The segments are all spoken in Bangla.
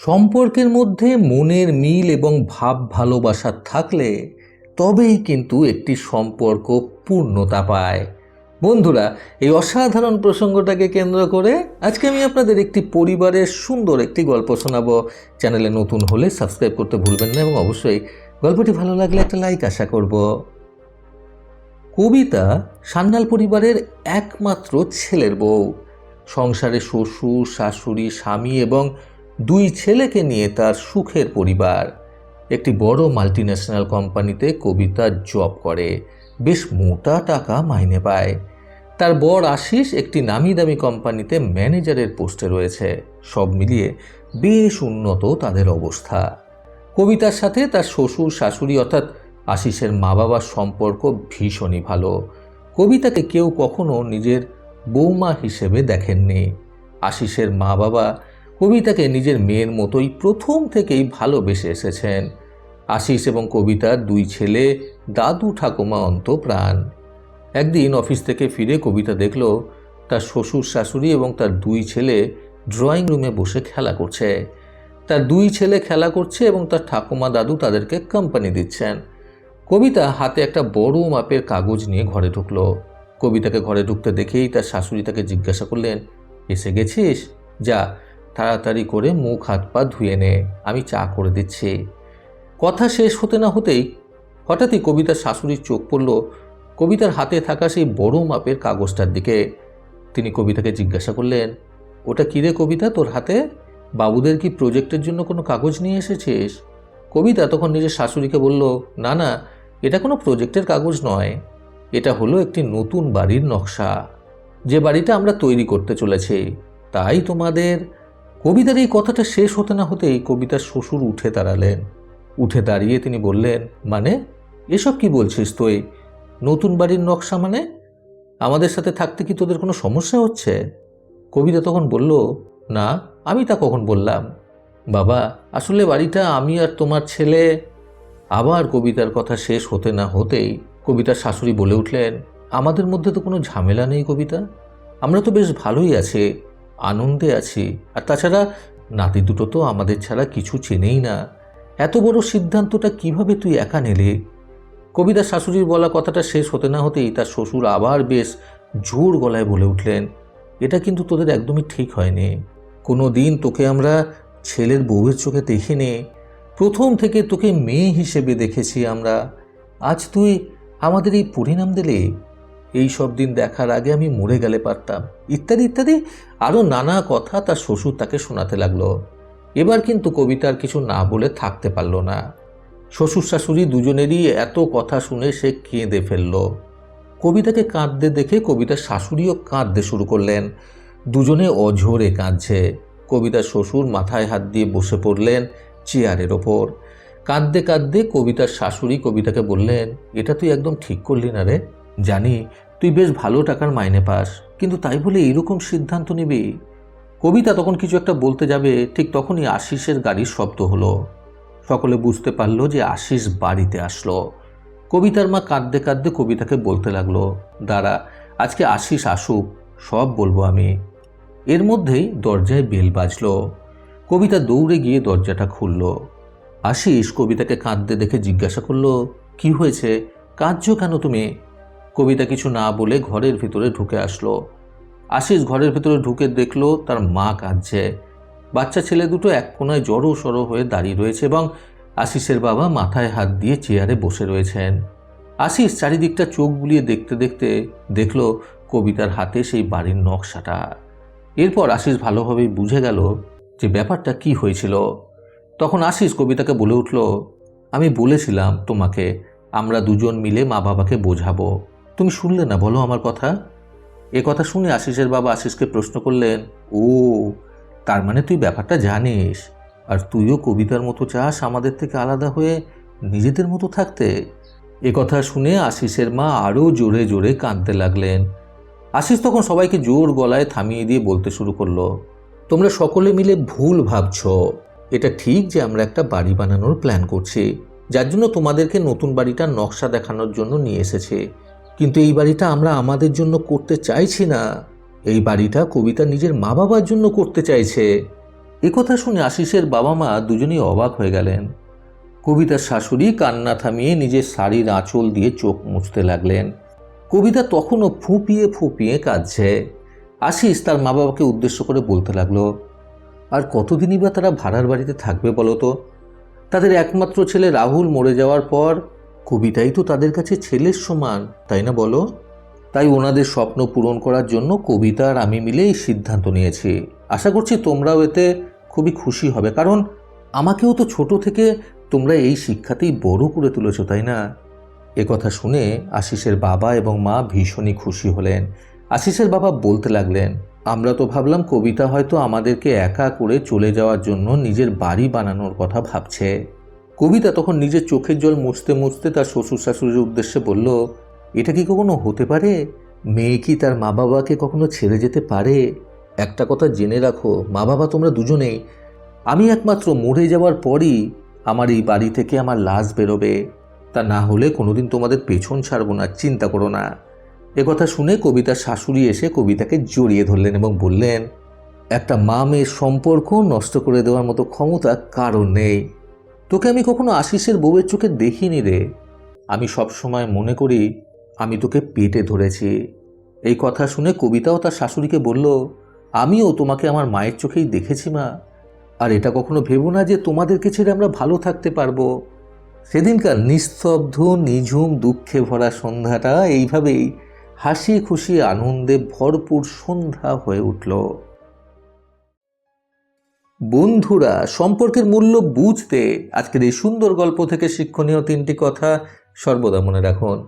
সম্পর্কের মধ্যে মনের মিল এবং ভাব ভালোবাসা থাকলে তবেই কিন্তু একটি সম্পর্ক পূর্ণতা পায়। বন্ধুরা, এই অসাধারণ প্রসঙ্গটাকে কেন্দ্র করে আজকে আমি আপনাদের একটি পরিবারের সুন্দর একটি গল্প শোনাবো। চ্যানেলে নতুন হলে সাবস্ক্রাইব করতে ভুলবেন না এবং অবশ্যই গল্পটি ভালো লাগলে একটা লাইক আশা করব। কবিতা সান্যাল পরিবারের একমাত্র ছেলের বউ। সংসারে শ্বশুর, শাশুড়ি, স্বামী এবং দুই ছেলেকে নিয়ে তার সুখের পরিবার। একটি বড় মাল্টিন্যাশনাল কোম্পানিতে কবিতা জব করে। বেশ মোটা টাকা মাইনে পায়। তার বর আশিস একটি নামি দামি কোম্পানিতে ম্যানেজারের পোস্টে রয়েছে। সব মিলিয়ে বেশ উন্নত তাদের অবস্থা। কবিতার সাথে তার শ্বশুর, শাশুড়ি অর্থাৎ আশিসের মা বাবার সম্পর্ক ভীষণই ভালো। কবিতাকে কেউ কখনো নিজের বৌমা হিসেবে দেখেননি। আশিসের মা বাবা কবিতাকে নিজের মেয়ের মতোই প্রথম থেকেই ভালোবেসে এসেছেন। আশিস এবং কবিতার দুই ছেলে, দাদু ঠাকুমা অন্ত প্রাণ একদিন অফিস থেকে ফিরে কবিতা দেখল, তার শ্বশুর শাশুড়ি এবং তার দুই ছেলে ড্রয়িং রুমে বসে খেলা করছে। তার দুই ছেলে খেলা করছে এবং তার ঠাকুমা দাদু তাদেরকে কোম্পানি দিচ্ছেন। কবিতা হাতে একটা বড় মাপের কাগজ নিয়ে ঘরে ঢুকলো। কবিতাকে ঘরে ঢুকতে দেখেই তার শাশুড়ি তাকে জিজ্ঞাসা করলেন, এসে গেছিস? যা। তাড়াতাড়ি করে মুখ, হাত, পা ধুয়ে নে। আমি চা করে দিচ্ছি। কথা শেষ হতে না হতেই হঠাৎই কবিতার শাশুড়ির চোখ পড়ল কবিতার হাতে থাকা সেই বড় মাপের কাগজটার দিকে। তিনি কবিতাকে জিজ্ঞাসা করলেন, ওটা কিরে কবিতা? তোর হাতে? বাবুদের কি প্রজেক্টের জন্য কোনো কাগজ নিয়ে এসেছিস? কবিতা তখন নিজের শাশুড়িকে বলল, না না, এটা কোনো প্রজেক্টের কাগজ নয়। এটা হলো একটি নতুন বাড়ির নকশা। যে বাড়িটা আমরা তৈরি করতে চলেছি, তাই তোমাদের কবিতার এই কথাটা শেষ হতে না হতেই কবিতার শ্বশুর উঠে দাঁড়ালেন। উঠে দাঁড়িয়ে তিনি বললেন মানে এসব কি বলছিস তুই? নতুন বাড়ির নকশা মানে? আমাদের সাথে থাকতে কি তোদের কোনো সমস্যা হচ্ছে? কবিতা তখন বলল, না, আমি তা কখন বললাম? বাবা, আসলে বাড়িটা আমি আর তোমার ছেলে আবার কবিতার কথা শেষ হতে না হতেই কবিতার শাশুড়ি বলে উঠলেন, আমাদের মধ্যে তো কোনো ঝামেলা নেই কবিতা। আমরা তো বেশ ভালোই আছি। আনন্দে আছি। আর তাছাড়া নাতি দুটো তো আমাদের ছাড়া কিছু চেনেই না। এত বড় সিদ্ধান্তটা কীভাবে তুই একা নিলি? কবিতার শাশুড়ির বলা কথাটা শেষ হতে না হতেই তার শ্বশুর আবার বেশ জোর গলায় বলে উঠলেন, এটা কিন্তু তোদের একদমই ঠিক হয়নি। কোনো দিন তোকে আমরা ছেলের বউয়ের চোখে দেখিনি। প্রথম থেকে তোকে মেয়ে হিসেবে দেখেছি আমরা। আজ তুই আমাদের এই পরিণাম দিলে? এই সব দিন দেখার আগে আমি মরে গেলে পারতাম। ইত্যাদি ইত্যাদি। আরও নানা কথা তার শ্বশুর তাকে শোনাতে লাগল। এবার কিন্তু কবিতার কিছু না বলে থাকতে পারল না। শ্বশুর শাশুড়ি দুজনেরই এত কথা শুনে সে কেঁদে ফেলল। কবিতাকে কাঁদতে দেখে কবিতার শাশুড়িও কাঁদতে শুরু করলেন। দুজনে অঝোরে কাঁদছে। কবিতার শ্বশুর মাথায় হাত দিয়ে বসে পড়লেন চেয়ারের ওপর। কাঁদতে কাঁদতে কবিতার শাশুড়ি কবিতাকে বললেন, এটা তুই একদম ঠিক করলি না রে। জানি, তুই বেশ ভালো টাকার মাইনে পাস, কিন্তু তাই বলে এরকম সিদ্ধান্ত নিবি? কবিতা তখন কিছু একটা বলতে যাবে, ঠিক তখনই আশিসের গাড়ির শব্দ হলো। সকলে বুঝতে পারল যে আশিস বাড়িতে আসলো। কবিতার মা কাঁদতে কাঁদতে কবিতাকে বলতে লাগল, দাঁড়া, আজকে আশিস আসুক, সব বলব আমি। এর মধ্যেই দরজায় বেল বাজলো। কবিতা দৌড়ে গিয়ে দরজাটা খুলল। আশিস কবিতাকে কাঁদতে দেখে জিজ্ঞাসা করল, কি হয়েছে? কাঁদছো কেন তুমি? কবিতা কিছু না বলে ঘরের ভিতরে ঢুকে আসলো। আশিস ঘরের ভিতরে ঢুকে দেখল তার মা কাঁদছে। বাচ্চা ছেলে দুটো এক কোনায় জড়ো সড়ো হয়ে দাঁড়িয়ে রয়েছে এবং আশিসের বাবা মাথায় হাত দিয়ে চেয়ারে বসে রয়েছেন। আশিস চারিদিকটা চোখ বুলিয়ে দেখতে দেখতে দেখল কবিতার হাতে সেই বাড়ির নকশাটা। এরপর আশিস ভালোভাবেই বুঝে গেল যে ব্যাপারটা কি হয়েছিল। তখন আশিস কবিতাকে বলে উঠল, আমি বলেছিলাম তোমাকে, আমরা দুজন মিলে মা বাবাকে বোঝাবো। তুমি শুনলে না, বলো আমার কথা। এ কথা শুনে আশিসের বাবা আশিসকে প্রশ্ন করলেন, ও, তার মানে তুই ব্যাপারটা জানিস? আর তুইও কবিতার মতো চাস আমাদের থেকে আলাদা হয়ে নিজেদের মতো থাকতে? এ কথা শুনে আশিসের মা আরও জোরে জোরে কাঁদতে লাগলেন। আশিস তখন সবাইকে জোর গলায় থামিয়ে দিয়ে বলতে শুরু করল, তোমরা সকলে মিলে ভুল ভাবছ। এটা ঠিক যে আমরা একটা বাড়ি বানানোর প্ল্যান করছি। যার জন্য তোমাদেরকে নতুন বাড়িটার নকশা দেখানোর জন্য নিয়ে এসেছে। কিন্তু এই বাড়িটা আমরা আমাদের জন্য করতে চাইছি না। এই বাড়িটা কবিতা নিজের মা বাবার জন্য করতে চাইছে। একথা শুনে আশিসের বাবা মা দুজনেই অবাক হয়ে গেলেন। কবিতার শাশুড়ি কান্না থামিয়ে নিজের শাড়ির আঁচল দিয়ে চোখ মুছতে লাগলেন। কবিতা তখনও ফুঁপিয়ে ফুঁপিয়ে কাঁদছে। আশিস তার মা বাবাকে উদ্দেশ্য করে বলতে লাগল, আর কতদিনই বা তারা ভাড়ার বাড়িতে থাকবে বলো তো? তাদের একমাত্র ছেলে রাহুল মরে যাওয়ার পর কবিতাই তো তাদের কাছে ছেলের সমান, তাই না বলো? তাই ওনাদের স্বপ্ন পূরণ করার জন্য কবিতা আর আমি মিলে এই সিদ্ধান্ত নিয়েছি। আশা করছি তোমরাও এতে খুবই খুশি হবে, কারণ আমাকেও তো ছোট থেকে তোমরা এই শিক্ষাতেই বড় করে তুলেছো, তাই না? এ কথা শুনে আশিসের বাবা এবং মা ভীষণই খুশি হলেন। আশিসের বাবা বলতে লাগলেন, আমরা তো ভাবলাম কবিতা হয়তো আমাদেরকে একা করে চলে যাওয়ার জন্য নিজের বাড়ি বানানোর কথা ভাবছে। কবিতা তখন নিজের চোখের জল মুছতে মুছতে তার শ্বশুর শাশুড়ির উদ্দেশ্যে বলল, এটা কি কখনো হতে পারে? মেয়ে কি তার মা বাবাকে কখনো ছেড়ে যেতে পারে? একটা কথা জেনে রাখো মা বাবা তোমরা দুজনেই আমি একমাত্র মরে যাওয়ার পরই আমার এই বাড়ি থেকে আমার লাশ বেরোবে। তা না হলে কোনোদিন তোমাদের পেছন ছাড়বো না, চিন্তা করো না। কথা শুনে কবিতার শাশুড়ি এসে কবিতাকে জড়িয়ে ধরলেন এবং বললেন, একটা মা মেয়ের সম্পর্ক নষ্ট করে দেওয়ার মতো ক্ষমতা কারণ নেই। তোকে আমি কখনো আশিসের বউয়ের চোখে দেখিনি রে। আমি সব সময় মনে করি, আমি তোকে পেটে ধরেছি। এই কথা শুনে কবিতাও তার শাশুড়িকে বলল, আমিও তোমাকে আমার মায়ের চোখেই দেখেছি মা। আর এটা কখনো ভেবো না যে তোমাদেরকে ছেড়ে আমরা ভালো থাকতে পারব। সেদিনকার নিস্তব্ধ, নিঝুম, দুঃখে ভরা সন্ধ্যাটা এইভাবেই হাসি খুশি, আনন্দে ভরপুর সন্ধ্যা হয়ে উঠল। বন্ধুরা, সম্পর্কের মূল্য বুঝতে আজকের এই সুন্দর গল্প থেকে শিক্ষণীয় তিনটি কথা সর্বদা মনে রাখুন।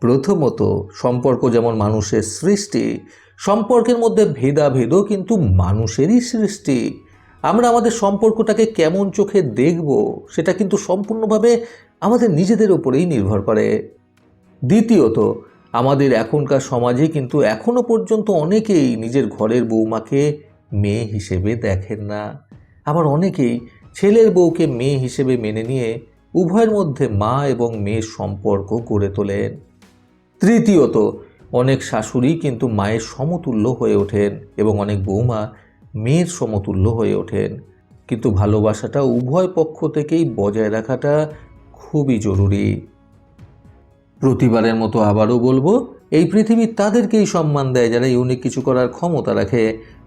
প্রথমত, সম্পর্ক যেমন মানুষের সৃষ্টি, সম্পর্কের মধ্যে ভেদাভেদও কিন্তু মানুষেরই সৃষ্টি। আমরা আমাদের সম্পর্কটাকে কেমন চোখে দেখব, সেটা কিন্তু সম্পূর্ণভাবে আমাদের নিজেদের উপরেই নির্ভর করে। দ্বিতীয়ত, আমাদের এখনকার সমাজে কিন্তু এখনও পর্যন্ত অনেকেই নিজের ঘরের বৌমাকে মেয়ে হিসেবে দেখেন না। আবার অনেকেই ছেলের বউকে মেয়ে হিসেবে মেনে নিয়ে উভয়ের মধ্যে মা এবং মেয়ের সম্পর্ক গড়ে তোলেন। তৃতীয়ত, অনেক শাশুড়ি কিন্তু মায়ের সমতুল্য হয়ে ওঠেন এবং অনেক বৌমা মেয়ের সমতুল্য হয়ে ওঠেন। কিন্তু ভালোবাসাটা উভয় পক্ষ থেকেই বজায় রাখাটা খুবই জরুরি। প্রতিবারের মতো আবারও বলব, এই পৃথিবী তাদেরকেই সম্মান দেয় যারা ইউনিক কিছু করার ক্ষমতা রাখে।